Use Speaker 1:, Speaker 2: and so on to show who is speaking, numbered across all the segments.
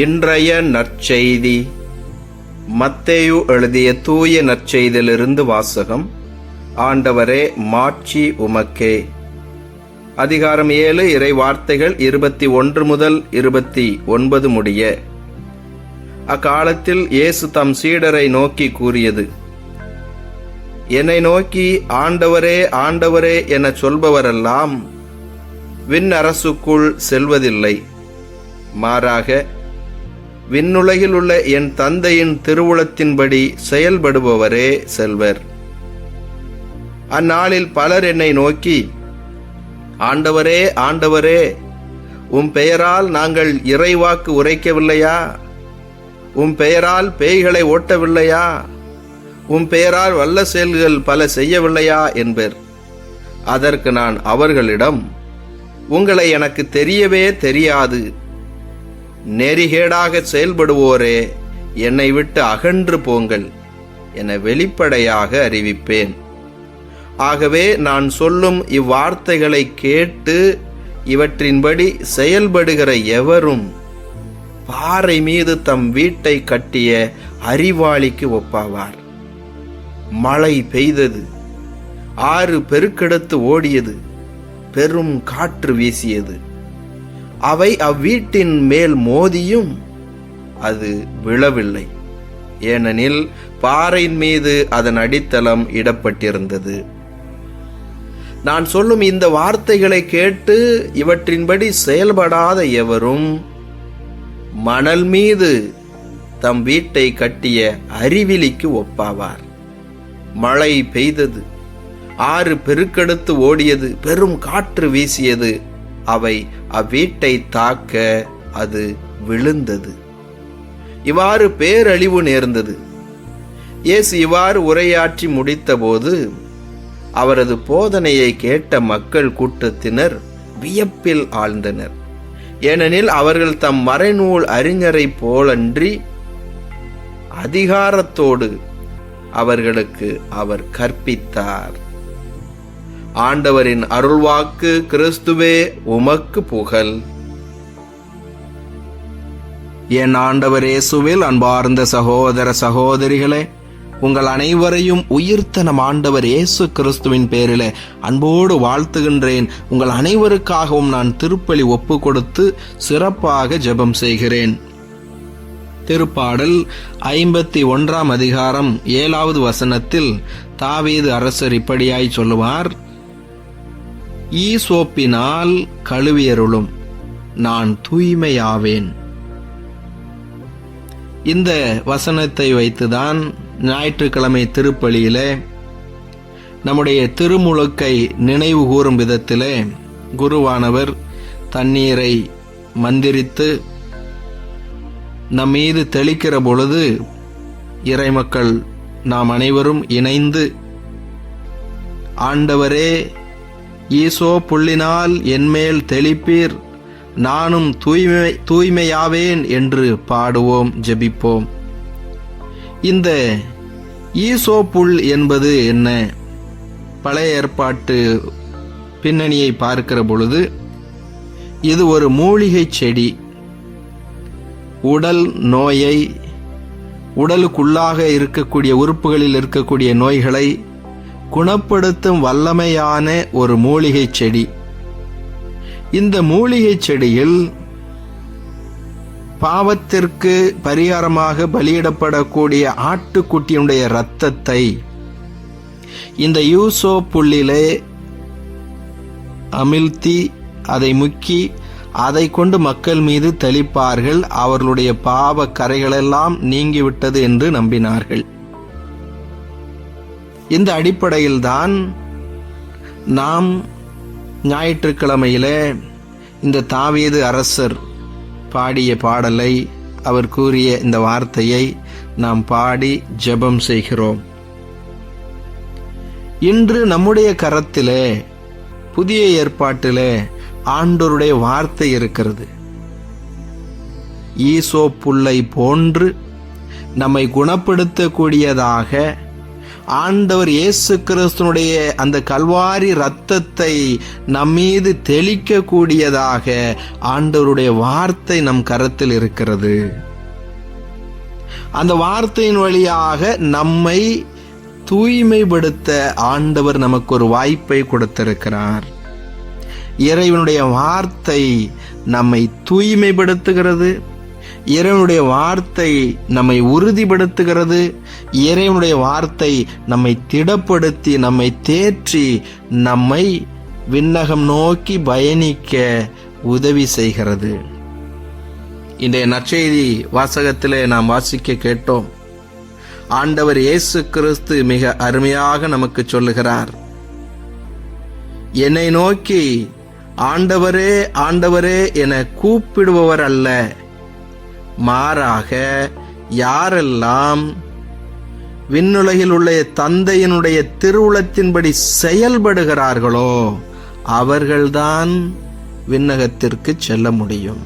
Speaker 1: இன்றைய நற்செய்தி. மத்தேயு எழுதிய தூய நற்செய்தியிலிருந்து வாசகம். ஆண்டவரே மாட்சி உமக்கே. அதிகாரம் ஏழு இறை வார்த்தைகள் இருபத்தி ஒன்று முதல் இருபத்தி ஒன்பது முடிய. அக்காலத்தில் இயேசு தம் சீடரை நோக்கி கூறியது என்னை நோக்கி ஆண்டவரே ஆண்டவரே என சொல்பவரெல்லாம் விண்ணரசுக்குள் செல்வதில்லை. மாறாக விண்ணுலகில் உள்ள என் தந்தையின் திருவுளத்தின்படி செயல்படுபவரே செல்வர். அந்நாளில் பலர் என்னை நோக்கி ஆண்டவரே ஆண்டவரே உம் பெயரால் நாங்கள் இறைவாக்கு உரைக்கவில்லையா? உம் பெயரால் பேய்களை ஓட்டவில்லையா? உம் பெயரால் வல்ல செயல்கள் பல செய்யவில்லையா? என்பர். அதற்கு நான் அவர்களிடம் உங்களை எனக்கு தெரியவே தெரியாது. நெறிகேடாக செயல்படுவோரே என்னை விட்டு அகன்று போங்கள் என வெளிப்படையாக அறிவிப்பேன். ஆகவே நான் சொல்லும் இவ்வார்த்தைகளை கேட்டு இவற்றின்படி செயல்படுகிற எவரும் பாறை மீது தம் வீட்டை கட்டிய அறிவாளிக்கு ஒப்பாவார். மழை பெய்தது ஆறு பெருக்கெடுத்து ஓடியது பெரும் காற்று வீசியது. அவை அவ்வீட்டின் மேல் மோதியும் அது விழவில்லை. ஏனெனில் பாறையின் மீது அதன் அடித்தளம் இடப்பட்டிருந்தது. நான் சொல்லும் இந்த வார்த்தைகளை கேட்டு இவற்றின்படி செயல்படாத எவரும் மணல் மீது தம் வீட்டை கட்டிய அறிவிலிக்கு ஒப்பாவார். மழை பெய்தது. ஆறு பெருக்கெடுத்து ஓடியது. பெரும் காற்று வீசியது. அவை அவ்வீட்டை தாக்க அது விழுந்தது. இவ்வாறு பேரழிவு நேர்ந்தது. இயேசு இவ்வாறு உரையாற்றி முடித்தபோது அவரது போதனையை கேட்ட மக்கள் கூட்டத்தினர் வியப்பில் ஆழ்ந்தனர். ஏனெனில் அவர்கள் தம் மறைநூல் அறிஞரைப் போலன்றி அதிகாரத்தோடு அவர்களுக்கு அவர் கற்பித்தார். ஆண்டவரின் அருள்வாக்கு கிறிஸ்துவே உமக்கு புகழ். என் ஆண்டவர் இயேசுவில் அன்பார்ந்த சகோதர சகோதரிகளே உங்கள் அனைவரையும் உயிர்த்த நம் ஆண்டவர் இயேசு கிறிஸ்துவின் பேரில அன்போடு வாழ்த்துகின்றேன். உங்கள் அனைவருக்காகவும் நான் திருப்பலி ஒப்பு கொடுத்து சிறப்பாக ஜெபம் செய்கிறேன். திருப்பாடல் ஐம்பத்தி ஒன்றாம் அதிகாரம் ஏழாவது வசனத்தில் தாவீது அரசர் இப்படியாய் சொல்லுவார் ஈசோப்பினால் கழுவியருளும். நான் தூய்மையாவேன். இந்த வசனத்தை வைத்துதான் ஞாயிற்றுக்கிழமை திருப்பலியிலே நம்முடைய திருமுழுக்கை நினைவு கூறும் விதத்திலே குருவானவர் தண்ணீரை மந்திரித்து நம் மீது தெளிக்கிற பொழுது இறைமக்கள் நாம் அனைவரும் இணைந்து ஆண்டவரே ஈசோ புள்ளினால் என்மேல் தெளிப்பீர். நானும் தூய்மை தூய்மையாவேன் என்று பாடுவோம் ஜெபிப்போம். இந்த ஈசோ புல் என்பது என்ன? பழைய ஏற்பாட்டு பின்னணியை பார்க்கிற பொழுது இது ஒரு மூலிகை செடி. உடல் நோயை உடலுக்குள்ளாக இருக்கக்கூடிய உறுப்புகளில் இருக்கக்கூடிய நோய்களை குணப்படுத்தும் வல்லமையான ஒரு மூலிகை செடி. இந்த மூலிகை செடியில் பாவத்திற்கு பரிகாரமாக பலியிடப்படக்கூடிய ஆட்டுக்குட்டியினுடைய இரத்தத்தை இந்த யூசோ புள்ளிலே அமிழ்த்தி அதை முக்கி அதை கொண்டு மக்கள் மீது தெளிப்பார்கள். அவர்களுடைய பாவ கரைகளெல்லாம் நீங்கிவிட்டது என்று நம்பினார்கள். இந்த அடிப்படையில்தான் நாம் ஞாயிற்றுக்கிழமையிலே இந்த தாவீது அரசர் பாடிய பாடலை அவர் கூறிய இந்த வார்த்தையை நாம் பாடி ஜெபம் செய்கிறோம். இன்று நம்முடைய கரத்திலே புதிய ஏற்பாட்டிலே ஆண்டோருடைய வார்த்தை இருக்கிறது. ஈசோ புல்லை போன்று நம்மை குணப்படுத்தக்கூடியதாக ஆண்டவர் இயேசு கிறிஸ்துனுடைய அந்த கல்வாரி ரத்தத்தை நம்மீது தெளிக்க கூடியதாக ஆண்டவருடைய வார்த்தை நம் கரத்தில் இருக்கிறது. அந்த வார்த்தையின் வழியாக நம்மை தூய்மைப்படுத்த ஆண்டவர் நமக்கு ஒரு வாய்ப்பை கொடுத்திருக்கிறார். இறைவனுடைய வார்த்தை நம்மை தூய்மைப்படுத்துகிறது. இறைவனுடைய வார்த்தை நம்மை உறுதிப்படுத்துகிறது. இறைவனுடைய வார்த்தை நம்மை திடப்படுத்தி நம்மை தேற்றி நம்மை விண்ணகம் நோக்கி பயணிக்க உதவி செய்கிறது. இன்றைய நற்செய்தி வாசகத்திலே நாம் வாசிக்க கேட்டோம். ஆண்டவர் இயேசு கிறிஸ்து மிக அருமையாக நமக்கு சொல்லுகிறார். என்னை நோக்கி ஆண்டவரே ஆண்டவரே என கூப்பிடுபவர் அல்ல. மாறாக யாரெல்லாம் விண்ணுலகில் உள்ள தந்தையினுடைய திருவுளத்தின்படி செயல்படுகிறார்களோ அவர்கள்தான் விண்ணகத்திற்கு செல்ல முடியும்.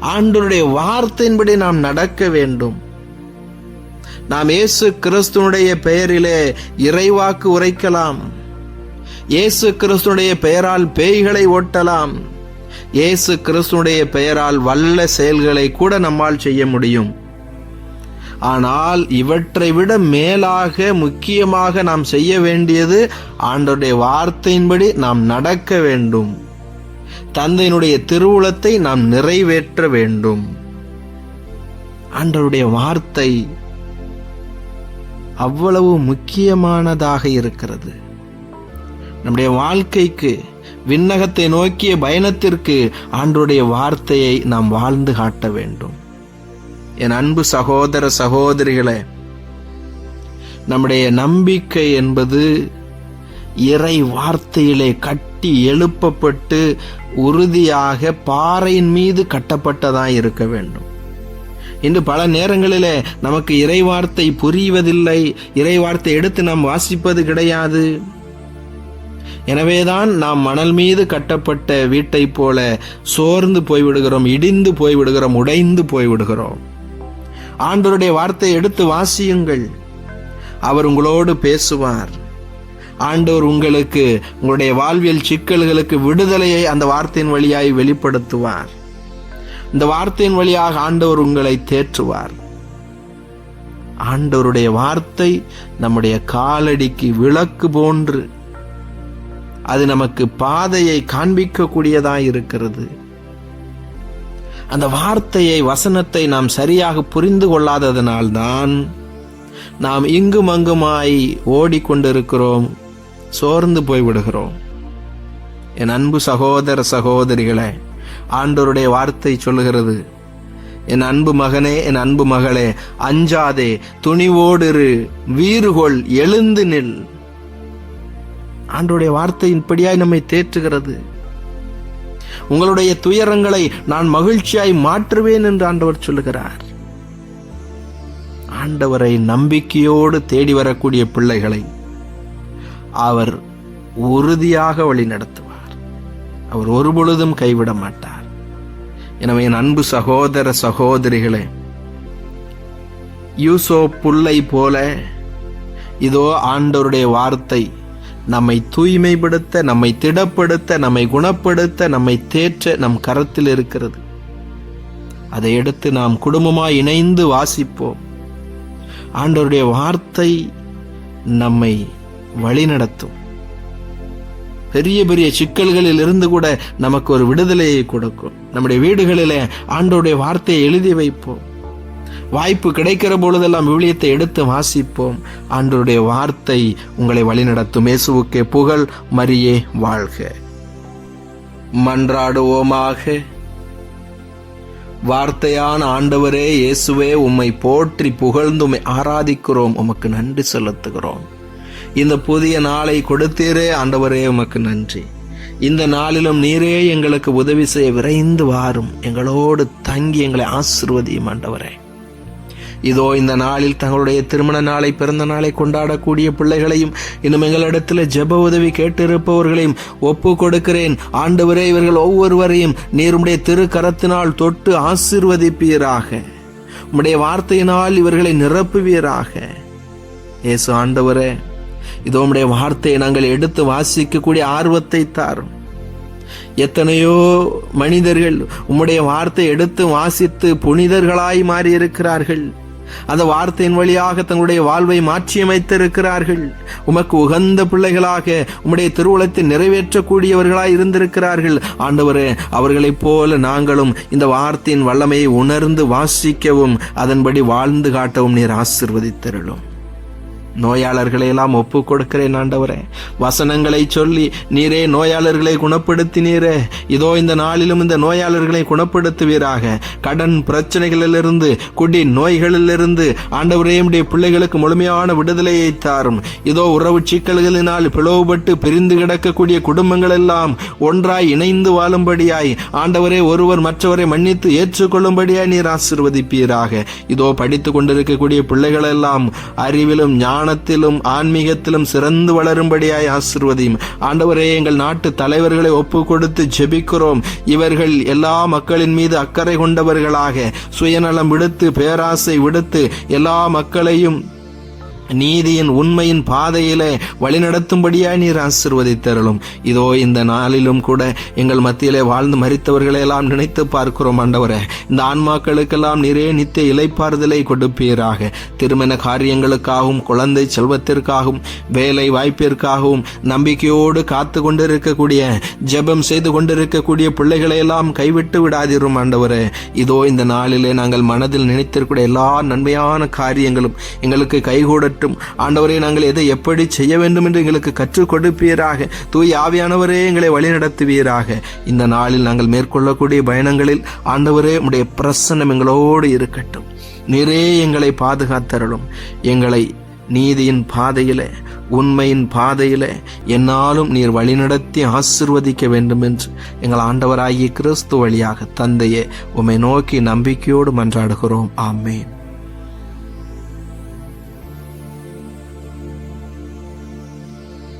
Speaker 1: ஆண்டனுடைய வார்த்தையின்படி நாம் நடக்க வேண்டும். நாம் இயேசு கிறிஸ்துனுடைய பெயரிலே இறைவாக்கு உரைக்கலாம். இயேசு கிறிஸ்துனுடைய பெயரால் பேய்களை ஓட்டலாம். இயேசு கிறிஸ்துனுடைய பெயரால் வல்ல செயல்களை கூட நம்மால் செய்ய முடியும். ஆனால் இவற்றை விட மேலாக முக்கியமாக நாம் செய்ய வேண்டியது ஆண்டோடைய வார்த்தையின்படி நாம் நடக்க வேண்டும். தந்தையினுடைய திருவுளத்தை நாம் நிறைவேற்ற வேண்டும். ஆண்டவருடைய வார்த்தை அவ்வளவு முக்கியமானதாக இருக்கிறது. நம்முடைய வாழ்க்கைக்கு விண்ணகத்தை நோக்கிய பயணத்திற்கு ஆண்டருடைய வார்த்தையை நாம் வாழ்ந்து காட்ட வேண்டும். என் அன்பு சகோதர சகோதரிகளே நம்முடைய நம்பிக்கை என்பது இறை வார்த்தையிலே கட்டி எழுப்பப்பட்டு உறுதியாக பாறையின் மீது கட்டப்பட்டதாக இருக்க வேண்டும். இன்று பல நேரங்களிலே நமக்கு இறைவார்த்தை புரிவதில்லை இறை வார்த்தை எடுத்து நாம் வாசிப்பது கிடையாது. எனவேதான் நாம் மணல் மீது கட்டப்பட்ட வீட்டைப் போல சோர்ந்து போய்விடுகிறோம் இடிந்து போய்விடுகிறோம் உடைந்து போய்விடுகிறோம். ஆண்டவருடைய வார்த்தையை எடுத்து வாசியுங்கள். அவர் உங்களோடு பேசுவார். ஆண்டவர் உங்களுக்கு உங்களுடைய வாழ்வியல் சிக்கல்களுக்கு விடுதலையை அந்த வார்த்தையின் வழியாய் வெளிப்படுத்துவார். இந்த வார்த்தையின் வழியாக ஆண்டவர் உங்களை தேற்றுவார். ஆண்டவருடைய வார்த்தை நம்முடைய காலடிக்கு விளக்கு போன்று அது நமக்கு பாதையை காண்பிக்கக்கூடியதாய் இருக்கிறது. அந்த வார்த்தையை வசனத்தை நாம் சரியாக புரிந்து கொள்ளாததனால்தான் நாம் இங்கும் அங்குமாய் ஓடிக்கொண்டிருக்கிறோம் சோர்ந்து போய்விடுகிறோம். என் அன்பு சகோதர சகோதரிகளே ஆண்டோருடைய வார்த்தை சொல்லுகிறது என் அன்பு மகனே என் அன்பு மகளே அஞ்சாதே துணிவோடிரு வீறுகொள் எழுந்து நில். ஆண்டோடைய வார்த்தையின்படியாய் நம்மை தேற்றுகிறது. உங்களுடைய துயரங்களை நான் மகிழ்ச்சியாய் மாற்றுவேன் என்று ஆண்டவர் சொல்லுகிறார். ஆண்டவரை நம்பிக்கையோடு தேடி வரக்கூடிய பிள்ளைகளை அவர் உறுதியாக வழி நடத்துவார். அவர் ஒருபொழுதும் கைவிட மாட்டார். எனவே என் அன்பு சகோதர சகோதரிகளே யூசோ புல்லை போல இதோ ஆண்டவருடைய வார்த்தை நம்மை தூய்மைப்படுத்த நம்மை திடப்படுத்த நம்மை குணப்படுத்த நம்மை தேற்ற நம் கரத்தில் இருக்கிறது. அதை எடுத்து நாம் குடும்பமாய் இணைந்து வாசிப்போம். ஆண்டவருடைய வார்த்தை நம்மை வழிநடத்தும். பெரிய பெரிய சிக்கல்களில் இருந்து கூட நமக்கு ஒரு விடுதலையை கொடுக்கும். நம்முடைய வீடுகளிலே ஆண்டோடைய வார்த்தையை எழுதி வைப்போம். வாய்ப்பு கிடைக்கிற பொழுதெல்லாம் விவிலியத்தை எடுத்து வாசிப்போம். ஆண்டோருடைய வார்த்தை உங்களை வழிநடத்தும். இயேசுவுக்கே புகழ் மரியே வாழ்க. மன்றாடுவோமாக. வார்த்தையான ஆண்டவரே இயேசுவே உம்மை போற்றி புகழ்ந்து உம்மை ஆராதிக்கிறோம். உமக்கு நன்றி செலுத்துகிறோம். இந்த புதிய நாளை கொடுத்தீரே ஆண்டவரே உமக்கு நன்றி. இந்த நாளிலும் நீரே எங்களுக்கு உதவி செய்ய விரைந்து வாரும். எங்களோடு தங்கி எங்களை ஆசிர்வதியும் ஆண்டவரே. இதோ இந்த நாளில் தங்களுடைய திருமண நாளை பிறந்த நாளை கொண்டாடக்கூடிய பிள்ளைகளையும் இன்னும் எங்களிடத்தில் ஜெப உதவி கேட்டிருப்பவர்களையும் ஒப்பு கொடுக்கிறேன். ஆண்டவரே இவர்கள் ஒவ்வொருவரையும் நீருடைய திரு கரத்தினால் தொட்டு ஆசிர்வதிப்பீராக. உம்முடைய வார்த்தையினால் இவர்களை நிரப்புவீராக. இயேசு ஆண்டவரே இதோ உம்முடைய வார்த்தையை நாங்கள் எடுத்து வாசிக்கக்கூடிய ஆர்வத்தை தாரும். எத்தனையோ மனிதர்கள் உம்முடைய வார்த்தை எடுத்து வாசித்து புனிதர்களாய் மாறியிருக்கிறார்கள். அந்த வார்த்தையின் வழியாக தங்களுடைய வாழ்வை மாற்றியமைத்திருக்கிறார்கள் உமக்கு உகந்த பிள்ளைகளாக உம்முடைய திருவுளத்தை நிறைவேற்றக்கூடியவர்களாய் இருந்திருக்கிறார்கள். ஆண்டவரே அவர்களைப் போல நாங்களும் இந்த வார்த்தையின் வல்லமையை உணர்ந்து வாசிக்கவும் அதன்படி வாழ்ந்து காட்டவும் நீர் ஆசிர்வதித்தருளும். நோயாளர்களை எல்லாம் ஒப்பு கொடுக்கிறேன் ஆண்டவரே. வசனங்களை சொல்லி நீரே நோயாளர்களை குணப்படுத்தினீரே. இதோ இந்த நாளிலும் இந்த நோயாளர்களை குணப்படுத்துவீராக. கடன் பிரச்சனைகளிலிருந்து குடி நோய்களிலிருந்து ஆண்டவரே உடைய பிள்ளைகளுக்கு முழுமையான விடுதலையை தாரும். இதோ உறவு சிக்கல்களினால் பிளவுபட்டு பிரிந்து கிடக்கக்கூடிய குடும்பங்கள் எல்லாம் ஒன்றாய் இணைந்து வாழும்படியாய் ஆண்டவரே ஒருவர் மற்றவரை மன்னித்து ஏற்றுக்கொள்ளும்படியாய் நீர் ஆசிர்வதிப்பீராக. இதோ படித்துக் கொண்டிருக்கக்கூடிய பிள்ளைகள் எல்லாம் அறிவிலும் ஞானத்திலும் ஆன்மீகத்திலும் சிறந்து வளரும்படியாய் ஆசிர்வதியும். ஆண்டவரே எங்கள் நாட்டு தலைவர்களை ஒப்பு கொடுத்து ஜெபிக்கிறோம். இவர்கள் எல்லா மக்களின் மீது அக்கறை கொண்டவர்களாக சுயநலம் விடுத்து பேராசை விடுத்து எல்லா மக்களையும் நீதியின் உண்மையின் பாதையிலே வழிநடத்தும்படியாய் நீர் ஆசிர்வதித்தருளும். இதோ இந்த நாளிலும் கூட எங்கள் மத்தியிலே வாழ்ந்து மறித்தவர்களை எல்லாம் நினைத்து பார்க்கிறோம் ஆண்டவரே. இந்த ஆன்மாக்களுக்கெல்லாம் நிறைய நித்திய இலைப்பாறுதலை கொடுப்பீராக. திருமண காரியங்களுக்காகவும் குழந்தை செல்வத்திற்காகவும் வேலை வாய்ப்பிற்காகவும் நம்பிக்கையோடு காத்து கொண்டிருக்கக்கூடிய ஜெபம் செய்து கொண்டிருக்கக்கூடிய பிள்ளைகளை எல்லாம் கைவிட்டு விடாதிரும் ஆண்டவரே. இதோ இந்த நாளிலே நாங்கள் மனதில் நினைத்திருக்கூடிய எல்லா நன்மையான காரியங்களும் எங்களுக்கு கைகூட மாற்றும் ஆண்டவரே நாங்கள் எதை எப்படி செய்ய வேண்டும் என்று எங்களுக்கு கற்றுக் கொடுப்பீராக. தூய் ஆவியானவரே எங்களை வழிநடத்துவீராக இந்த நாளில் நாங்கள் மேற்கொள்ளக்கூடிய பயணங்களில் ஆண்டவரே உடைய பிரசன்னம் எங்களோடு இருக்கட்டும். நிறைய எங்களை பாதுகாத்தருளும். எங்களை நீதியின் பாதையில உண்மையின் பாதையில என்னாலும் நீர் வழிநடத்தி ஆசிர்வதிக்க வேண்டும் என்று எங்கள் ஆண்டவராகிய கிறிஸ்து வழியாக தந்தையே உம்மை நோக்கி நம்பிக்கையோடு மன்றாடுகிறோம். ஆமேன்.